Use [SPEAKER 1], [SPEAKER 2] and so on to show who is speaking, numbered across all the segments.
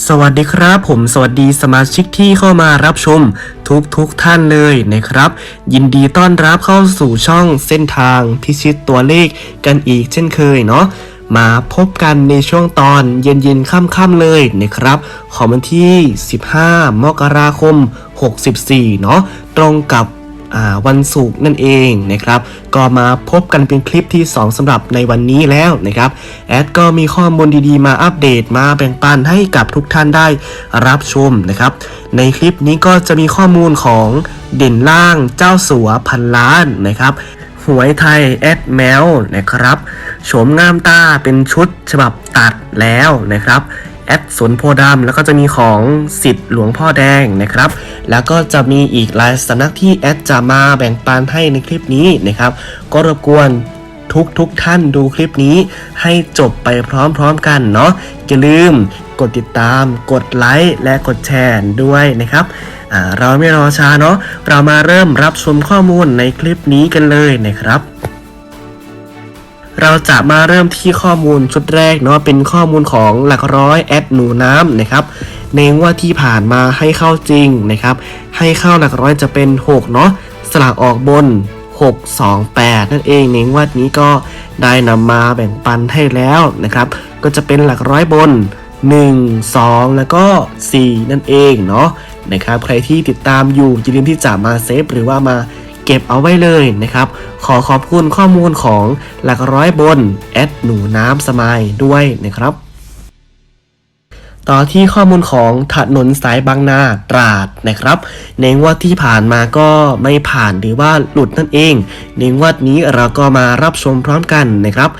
[SPEAKER 1] สวัสดีครับ ผมสวัสดีสมาชิกที่เข้ามารับชมทุกทุกท่านเลยนะครับ ยินดีต้อนรับเข้าสู่ช่องเส้นทางพิชิตตัวเลขกันอีกเช่นเคยเนาะมาพบกันในช่วงตอนเย็นๆค่ำๆเลยนะครับ ของวันที่ 15 มกราคม 64 เนาะตรงกับ วันศุกร์นั่นเองนะครับ ก็มาพบกันเป็นคลิปที่ 2สำหรับในวันนี้แล้วนะครับ แอดก็มีข้อมูลดีๆ มาอัปเดตมาแบ่งปันให้กับทุกท่านได้รับชมนะครับ ในคลิปนี้ก็จะมีข้อมูลของเด่นล่างเจ้าสัวพันล้านนะครับหวยไทยแอดแมวนะครับโฉมงามตาเป็นชุดฉบับตัดแล้วนะครับ แอดสนโพดำแล้วก็จะมีของสิทธิ์หลวงพ่อแดงนะครับ แล้วก็จะมีอีกหลายสำนักที่แอดจะมาแบ่งปันให้ในคลิปนี้นะครับ ก็รบกวนทุกทุกท่านดูคลิปนี้ให้จบไปพร้อมๆกันเนาะอย่าลืมกดติดตาม กดไลค์และกดแชร์ด้วยนะครับเราไม่รอช้าเนาะเรามาเริ่มรับชมข้อมูลในคลิปนี้กันเลยนะครับ เราจะมาเริ่มที่ข้อมูลชุดแรกเนาะเป็นข้อมูลของหลักร้อยแอดหนูน้ำนะครับในว่าที่ผ่านมาให้เข้าจริงนะครับ ให้เข้าหลักร้อยจะเป็น 6 เนาะสลากออกบน 6 2 8 นั่นเองในงวดนี้ก็ได้นำมาแบ่งปันให้แล้วนะครับ ก็จะเป็นหลักร้อยบน 1 2 แล้วก็ 4 นั่นเองเนาะนะครับใครที่ติดตามอยู่อย่าลืมที่จะมาเซฟหรือว่ามา เก็บเอาไว้เลยนะครับ ขอขอบคุณข้อมูลของหลักร้อยบนแอดหนูน้ำสมายด้วยนะครับ ต่อที่ข้อมูลของถนนสายบางนาตราดนะครับ ในงวดที่ผ่านมาก็ไม่ผ่านหรือว่าหลุดนั่นเองในงวดนี้เราก็มารับชมพร้อมกันนะครับ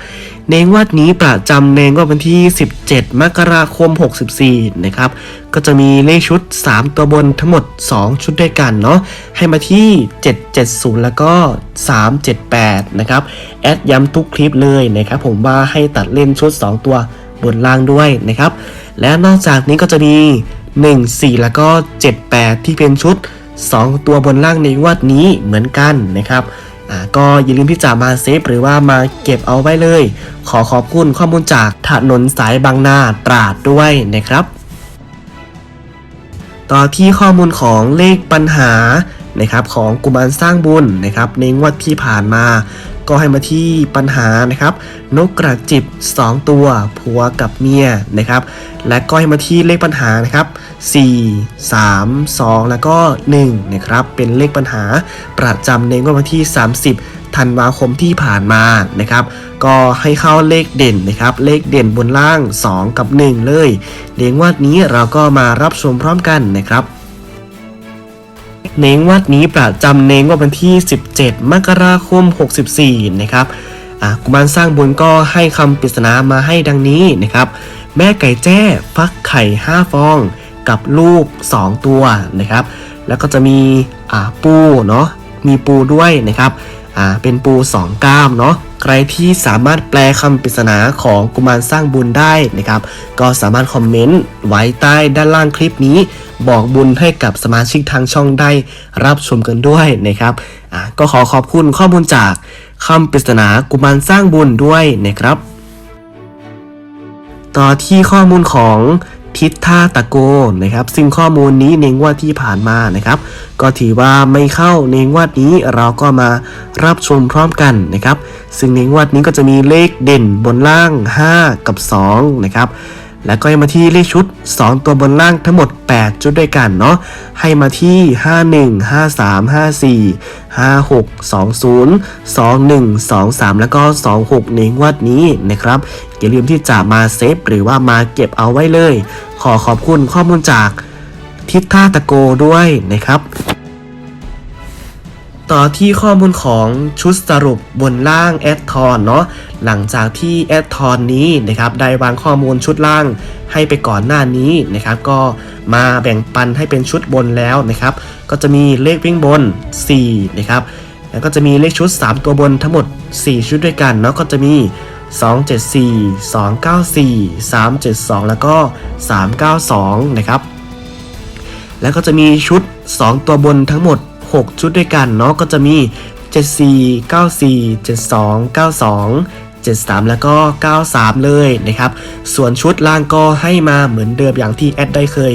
[SPEAKER 1] ในงวดนี้ประจำในงวดวันที่ 17 มกราคม 64 นะครับ ก็จะมีเลขชุด 3 ตัวบนทั้งหมด 2 ชุดด้วยกันเนาะให้มาที่ 770 แล้วก็ 378 นะครับ แอดย้ำทุกคลิปเลยนะครับผมว่าให้ตัดเล่นชุด 2 ตัว บนล่างด้วยนะครับ และนอกจากนี้ก็จะมี 1 4 แล้วก็ 78 ที่เป็นชุด 2 ตัวบนล่างในวัดนี้เหมือนกันนะครับอ่าก็อย่าลืมที่จะมาเซฟหรือว่ามาเก็บเอาไว้เลย ขอขอบคุณข้อมูลจากถนนสายบางนาตราดด้วยนะครับ ต่อที่ข้อมูลของเลขปัญหานะครับของกุมารสร้างบุญนะครับในงวดที่ผ่านมา ก็ให้มาที่ปัญหานะครับ นกกระจิบ 2 ตัวผัวกับเมียนะครับ และก็ให้มาที่เลขปัญหานะครับ 4 3 2 แล้วก็1นะครับเป็นเลขปัญหาประจำในงวดวันที่ 30ธันวาคมที่ผ่านมานะครับ ก็ให้เข้าเลขเด่นนะครับ เลขเด่นบนล่าง 2 กับ 1 เลยในงวัดนี้เราก็มารับชมพร้อมกันนะครับ เนงวัดนี้ประจำเนงวดวันที่ 17 มกราคม 64 นะครับกุมารสร้างบุญก็ให้คำปริศนามาให้ดังนี้นะครับ แม่ไก่แจ้ฟักไข่ 5 ฟอง กับลูก 2 ตัวนะครับ แล้วก็จะมีปูเนาะมีปูด้วยนะครับ อ่าเป็นปู 2 ก้ามเนาะใครที่สามารถแปลคำปริศนาของกุมารสร้างบุญได้นะครับ ก็สามารถคอมเมนต์ไว้ใต้ด้านล่างคลิปนี้ บอกบุญให้กับสมาชิกทางช่องได้รับชมกันด้วยนะครับอ่าก็ขอขอบคุณข้อมูลจากคำปริศนากุมารสร้างบุญด้วยนะครับ ต่อที่ข้อมูลของ ทิศท่าตะโกนะครับ ซึ่งข้อมูลนี้ในงวดที่ผ่านมานะครับ ก็ถือว่าไม่เข้าในงวดนี้เราก็มารับชมพร้อมกันนะครับ ซึ่งในงวดนี้ก็จะมีเลขเด่นบนล่าง 5 กับ2นะครับ แล้วก็ให้มาที่เลขชุด 2 ตัวบนล่างทั้งหมด 8 ชุดด้วยกันเนาะให้มาที่ 51 53 54 56 20 21 23 แล้วก็ 26 ในงวดนี้นะครับ อย่าลืมที่จะมาเซฟหรือว่ามาเก็บเอาไว้เลย ขอขอบคุณข้อมูลจากทิศท่าตะโกด้วยนะครับ ต่อที่ข้อมูลของชุดสรุปบนล่างแอดทอนเนาะหลังจากที่แอดทอนนี้นะครับได้วางข้อมูลชุดล่างให้ไปก่อนหน้านี้นะครับ ก็มาแบ่งปันให้เป็นชุดบนแล้วนะครับ ก็จะมีเลขวิ่งบน 4 นะครับ แล้วก็จะมีเลขชุด 3 ตัวบนทั้งหมด 4 ชุดด้วยกันเนาะก็จะมี274 294 372 แล้วก็ 392 นะครับ แล้วก็จะมีชุด 2 ตัวบนทั้งหมด 6 ชุดด้วยกันเนาะก็จะมี 74 94 72 92 73 แล้วก็ 93 เลยนะครับ ส่วนชุดล่างก็ให้มาเหมือนเดิมอย่างที่แอดได้เคย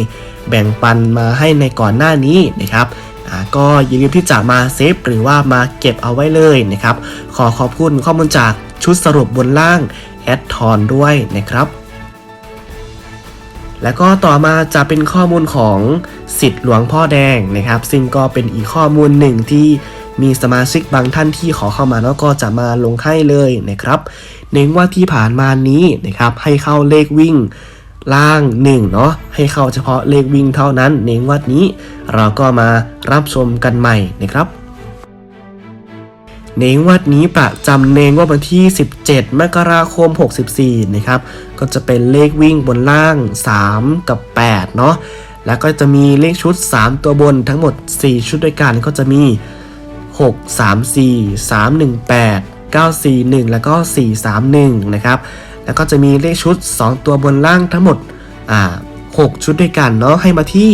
[SPEAKER 1] แบ่งปันมาให้ในก่อนหน้านี้นะครับก็อย่าลืมที่จะมาเซฟหรือว่ามาเก็บเอาไว้เลยนะครับ ขอขอบคุณข้อมูลจากชุดสรุปบนล่างแอดทอนด้วยนะครับ แล้วก็ต่อมาจะเป็นข้อมูลของสิทธิ์หลวงพ่อแดงนะครับ ซึ่งก็เป็นอีกข้อมูลหนึ่งที่มีสมาชิกบางท่านที่ขอเข้ามาแล้วก็จะมาลงให้เลยนะครับเน้นว่าที่ผ่านมานี้นะครับให้เข้าเลขวิ่งล่าง1เนาะให้เข้าเฉพาะเลขวิ่งเท่านั้น เน้นวัดนี้เราก็มารับชมกันใหม่นะครับ เนงวัดนี้ประจำเนงว่าวันที่ 17 มกราคม 64 นะครับ ก็จะเป็นเลขวิ่งบนล่าง 3 กับ 8 เนาะ แล้วก็จะมีเลขชุด 3 ตัวบนทั้งหมด 4 ชุดด้วยกัน ก็จะมี 6 3 4 3 1 8 9 4 1 แล้วก็ 4 3 1 นะครับ แล้วก็จะมีเลขชุด 2 ตัวบนล่างทั้งหมด อ่า 6 ชุดด้วยกันเนาะให้มาที่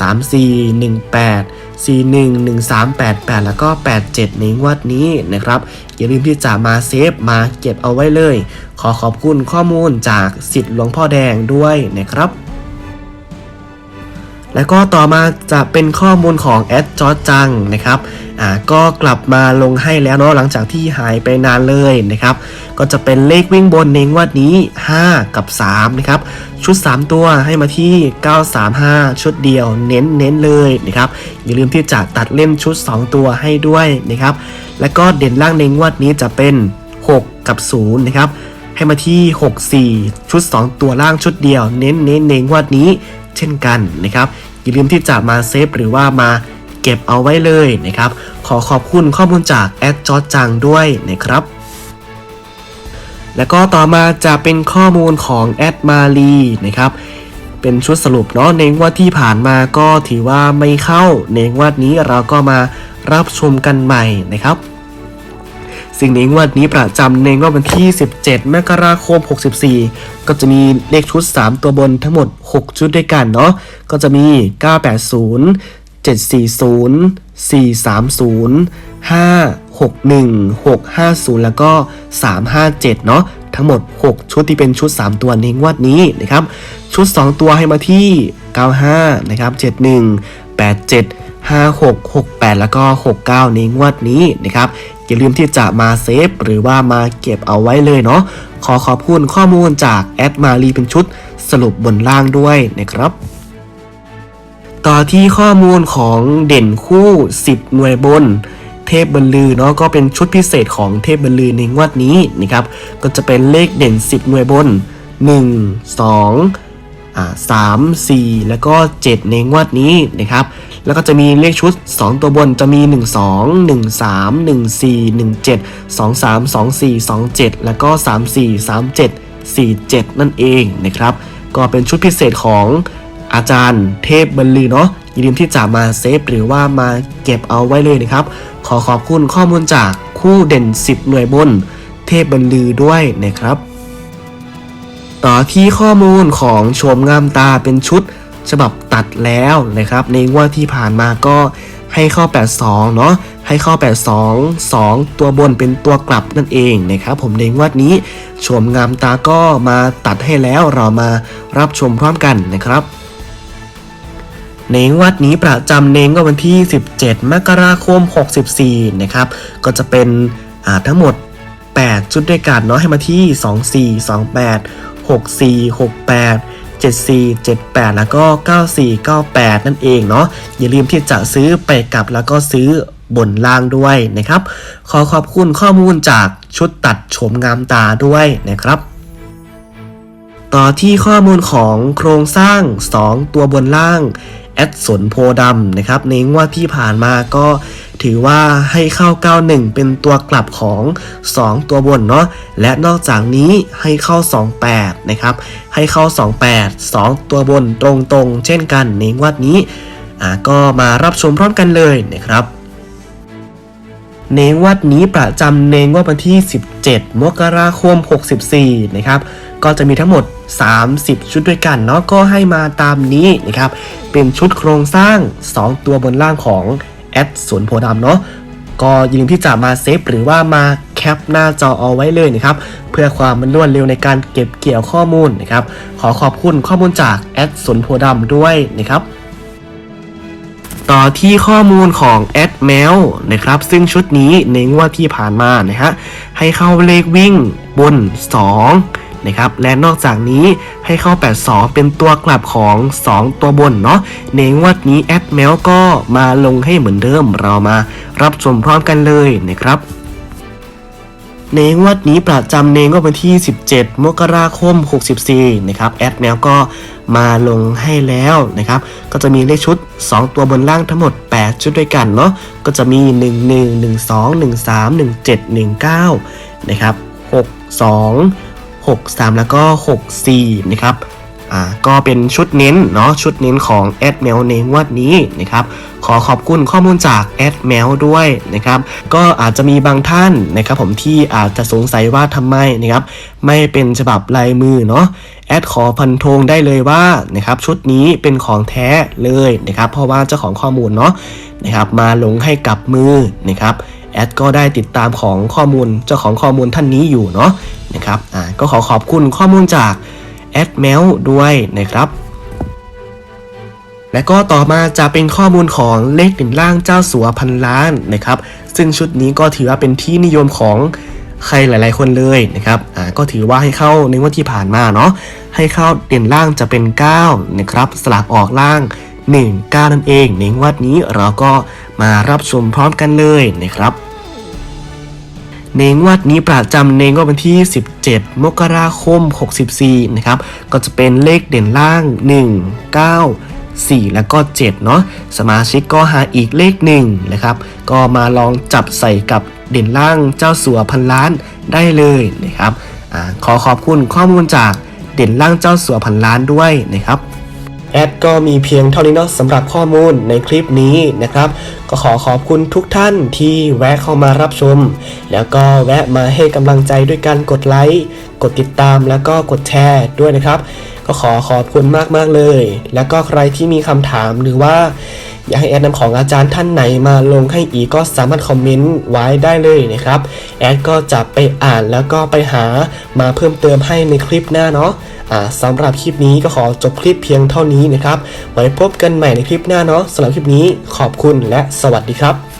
[SPEAKER 1] 3 4 1 8 4 1 1 3 8 8 แล้วก็ 87 ในงวดนี้นะครับ อย่าลืมที่จะมาเซฟมาเก็บเอาไว้เลย ขอขอบคุณข้อมูลจากสิทธิ์หลวงพ่อแดงด้วยนะครับ แล้วก็ต่อมาจะเป็นข้อมูลของแอดจอร์จจังนะครับอ่าก็กลับมาลงให้แล้วเนาะหลังจากที่หายไปนานเลยนะครับ ก็จะเป็นเลขวิ่งบนในงวดนี้ 5 กับ 3 นะครับ ชุด 3 ตัวให้มาที่ 935 ชุดเดียวเน้นเน้นเลยนะครับ อย่าลืมที่จะตัดเล่นชุด 2 ตัวให้ด้วยนะครับ แล้วก็เด่นล่างในงวดนี้จะเป็น 6 กับ 0 นะครับให้มาที่ 64 ชุด 2 ตัวล่างชุดเดียว เน้นเน้นในงวดนี้ เช่นกันนะครับอย่าลืมที่จะมาเซฟหรือว่ามาเก็บเอาไว้เลยนะครับ ขอขอบคุณข้อมูลจากแอดจอจจังด้วยนะครับแล้วก็ต่อมาจะเป็นข้อมูลของแอดมาลีนะครับ เป็นชุดสรุปเนาะในงวดที่ผ่านมาก็ถือว่าไม่เข้าในงวดนี้เราก็มารับชมกันใหม่นะครับ สิ่งในงวดนี้ประจำในงวดวันที่ 17 มกราคม 64 ก็จะมีเลขชุด 3 ตัวบนทั้งหมด 6 ชุดด้วยกันเนาะ ก็จะมี 980 740 430 561 650 แล้วก็ 357 เนาะทั้งหมด 6 ชุดที่เป็นชุด 3 ตัวในงวดนี้นะครับ ชุด 2 ตัวให้มาที่ 95 นะครับ 71 87 56 68 แล้วก็ 69 ในงวดนี้นะครับ อย่าลืมที่จะมาเซฟหรือว่ามาเก็บเอาไว้เลยเนาะขอขอบคุณข้อมูลจากแอดมารีเป็นชุดสรุปบนล่างด้วยนะครับ ต่อที่ข้อมูลของเด่นคู่ 10 หน่วยบนเทพบรรลือเนาะก็เป็นชุดพิเศษของเทพบรรลือในงวดนี้นะครับ ก็จะเป็นเลขเด่น 10 หน่วยบน 1 2อ่าสามสี่แล้วก็ 7 ในงวดนี้นะครับ แล้วก็จะมีเลขชุด 2 ตัวบนจะมี 1 2 1 3 1 4 1 7 2 3 2 4 2 7 แล้วก็ 3 4 3 7 4 7 นั่นเองนะครับ ก็เป็นชุดพิเศษของอาจารย์เทพบรรลือเนาะอย่าลืมที่จะมาเซฟหรือว่ามาเก็บเอาไว้เลยนะครับ ขอขอบคุณข้อมูลจากคู่เด่น 10 หน่วยบน เทพบรรลือด้วยนะครับ ต่อที่ข้อมูลของโฉมงามตาเป็นชุด ฉบับตัดแล้วนะครับ ในงวดที่ผ่านมาก็ให้ข้า82 เนาะให้ข้า82 2 ตัวบนเป็นตัวกลับนั่นเองนะครับผมในงวดนี้โฉมงามตาก็มาตัดให้แล้วเรามารับชมพร้อมกันนะครับในงวดนี้ประจำเนงก็วันที่ 17 มกราคม 64 นะครับ ก็จะเป็นทั้งหมด 8 ชุดด้วยกันเนาะให้มาที่ 24 28 64 68 74 78 แล้วก็ 94 98 นั่นเองเนาะอย่าลืมที่จะซื้อไปกลับแล้วก็ซื้อบนล่างด้วยนะครับ ขอขอบคุณข้อมูลจากชุดตัดโฉมงามตาด้วยนะครับต่อที่ข้อมูลของโครงสร้าง 2 ตัวบนล่าง แอดสนโพดำนะครับในงวดที่ผ่านมาก็ถือว่าให้เข้า 91 เป็นตัวกลับของ 2 ตัวบนเนาะและนอกจากนี้ให้เข้า 28 นะครับ ให้เข้า 28 2 ตัวบนตรงๆ เช่นกันในงวดนี้อ่าก็มารับชมพร้อมกันเลยนะครับในวัดนี้ประจำในงวดวันที่ 17 มกราคม 64 นะครับ ก็จะมีทั้งหมด 30 ชุดด้วยกันเนาะก็ให้มาตามนี้นะครับ เป็นชุดโครงสร้าง 2 ตัวบนล่างของแอดสวนโพดำเนาะก็ย่าลืมที่จะมาเซฟหรือว่ามาแคปหน้าจอเอาไว้เลยนะครับ เพื่อความมันรวดเร็วในการเก็บเกี่ยวข้อมูลนะครับ ขอขอบคุณข้อมูลจากแอดสนโพดำด้วยนะครับ ต่อที่ข้อมูลของแอดแมวนะครับ ซึ่งชุดนี้ในงวดที่ผ่านมานะฮะให้เข้าเลขวิ่งบน 2 นะครับ และนอกจากนี้ให้เข้า 82 เป็นตัวกลับของ 2 ตัวบนเนาะ ในงวดนี้แอดแมวก็มาลงให้เหมือนเดิม เรามารับชมพร้อมกันเลยนะครับในงวดนี้ประจำในงวดวันที่ 17 มกราคม 64 นะครับ แอดแนวก็มาลงให้แล้วนะครับ ก็จะมีเลขชุด 2 ตัวบนล่างทั้งหมด 8 ชุดด้วยกันเนาะ ก็จะมี 1 1 1 2 1 3 1 7 1 9 นะครับ 6 2 6 3 แล้วก็ 6 4 นะครับ อ่า ก็เป็นชุดเน้นเนาะ ชุดเน้นของแอดแมวในงวดนี้นะครับ ขอขอบคุณข้อมูลจากแอดแมวด้วยนะครับ ก็อาจจะมีบางท่านนะครับผมที่อาจจะสงสัยว่าทำไมนะครับ ไม่เป็นฉบับลายมือเนาะแอดขอพันธงได้เลยว่านะครับชุดนี้เป็นของแท้เลยนะครับ เพราะว่าเจ้าของข้อมูลเนาะนะครับมาลงให้กับมือนะครับ แอดก็ได้ติดตามของข้อมูลเจ้าของข้อมูลท่านนี้อยู่เนาะนะครับอ่าก็ขอขอบคุณข้อมูลจากแอดแมวด้วยนะครับและก็ต่อมาจะเป็นข้อมูลของเลขเด่นล่างเจ้าสัวพันล้านนะครับ ซึ่งชุดนี้ก็ถือว่าเป็นที่นิยมของใครหลาย ๆ คนเลยนะครับอ่าก็ถือว่าให้เข้าในวันที่ผ่านมาเนาะให้เข้าเด่นล่างจะเป็น9นะครับสลักออกล่าง 1 9 นั่นเองในงวดนี้เราก็ มารับชมพร้อมกันเลยนะครับ ในงวดนี้ประจำในงวดวันที่ 17 มกราคม 64 นะครับ ก็จะเป็นเลขเด่นล่าง 1 9 4 แล้วก็7เนาะสมาชิกก็หาอีกเลข1นะครับ ก็มาลองจับใส่กับเด่นล่างเจ้าสัวพันล้านได้เลยนะครับอขอขอบคุณข้อมูลจากเด่นล่างเจ้าสัวพันล้านด้วยนะครับแอดก็มีเพียงเท่านี้เนาะสำหรับข้อมูลในคลิปนี้นะครับก็ขอขอบคุณทุกท่านที่แวะเข้ามารับชม แล้วก็แวะมาให้กำลังใจด้วยการกดไลค์ กดติดตามแล้วก็กดแชร์ด้วยนะครับ ก็ขอขอบคุณมากๆเลย แล้วก็ใครที่มีคำถามหรือว่า อยากให้แอดนำของอาจารย์ท่านไหนมาลงให้อีกก็สามารถคอมเมนต์ไว้ได้เลยนะครับ แอดก็จะไปอ่านแล้วก็ไปหามาเพิ่มเติมให้ในคลิปหน้าเนาะสำหรับคลิปนี้ก็ขอจบคลิปเพียงเท่านี้นะครับ ไว้พบกันใหม่ในคลิปหน้าเนาะสำหรับคลิปนี้ขอบคุณและสวัสดีครับ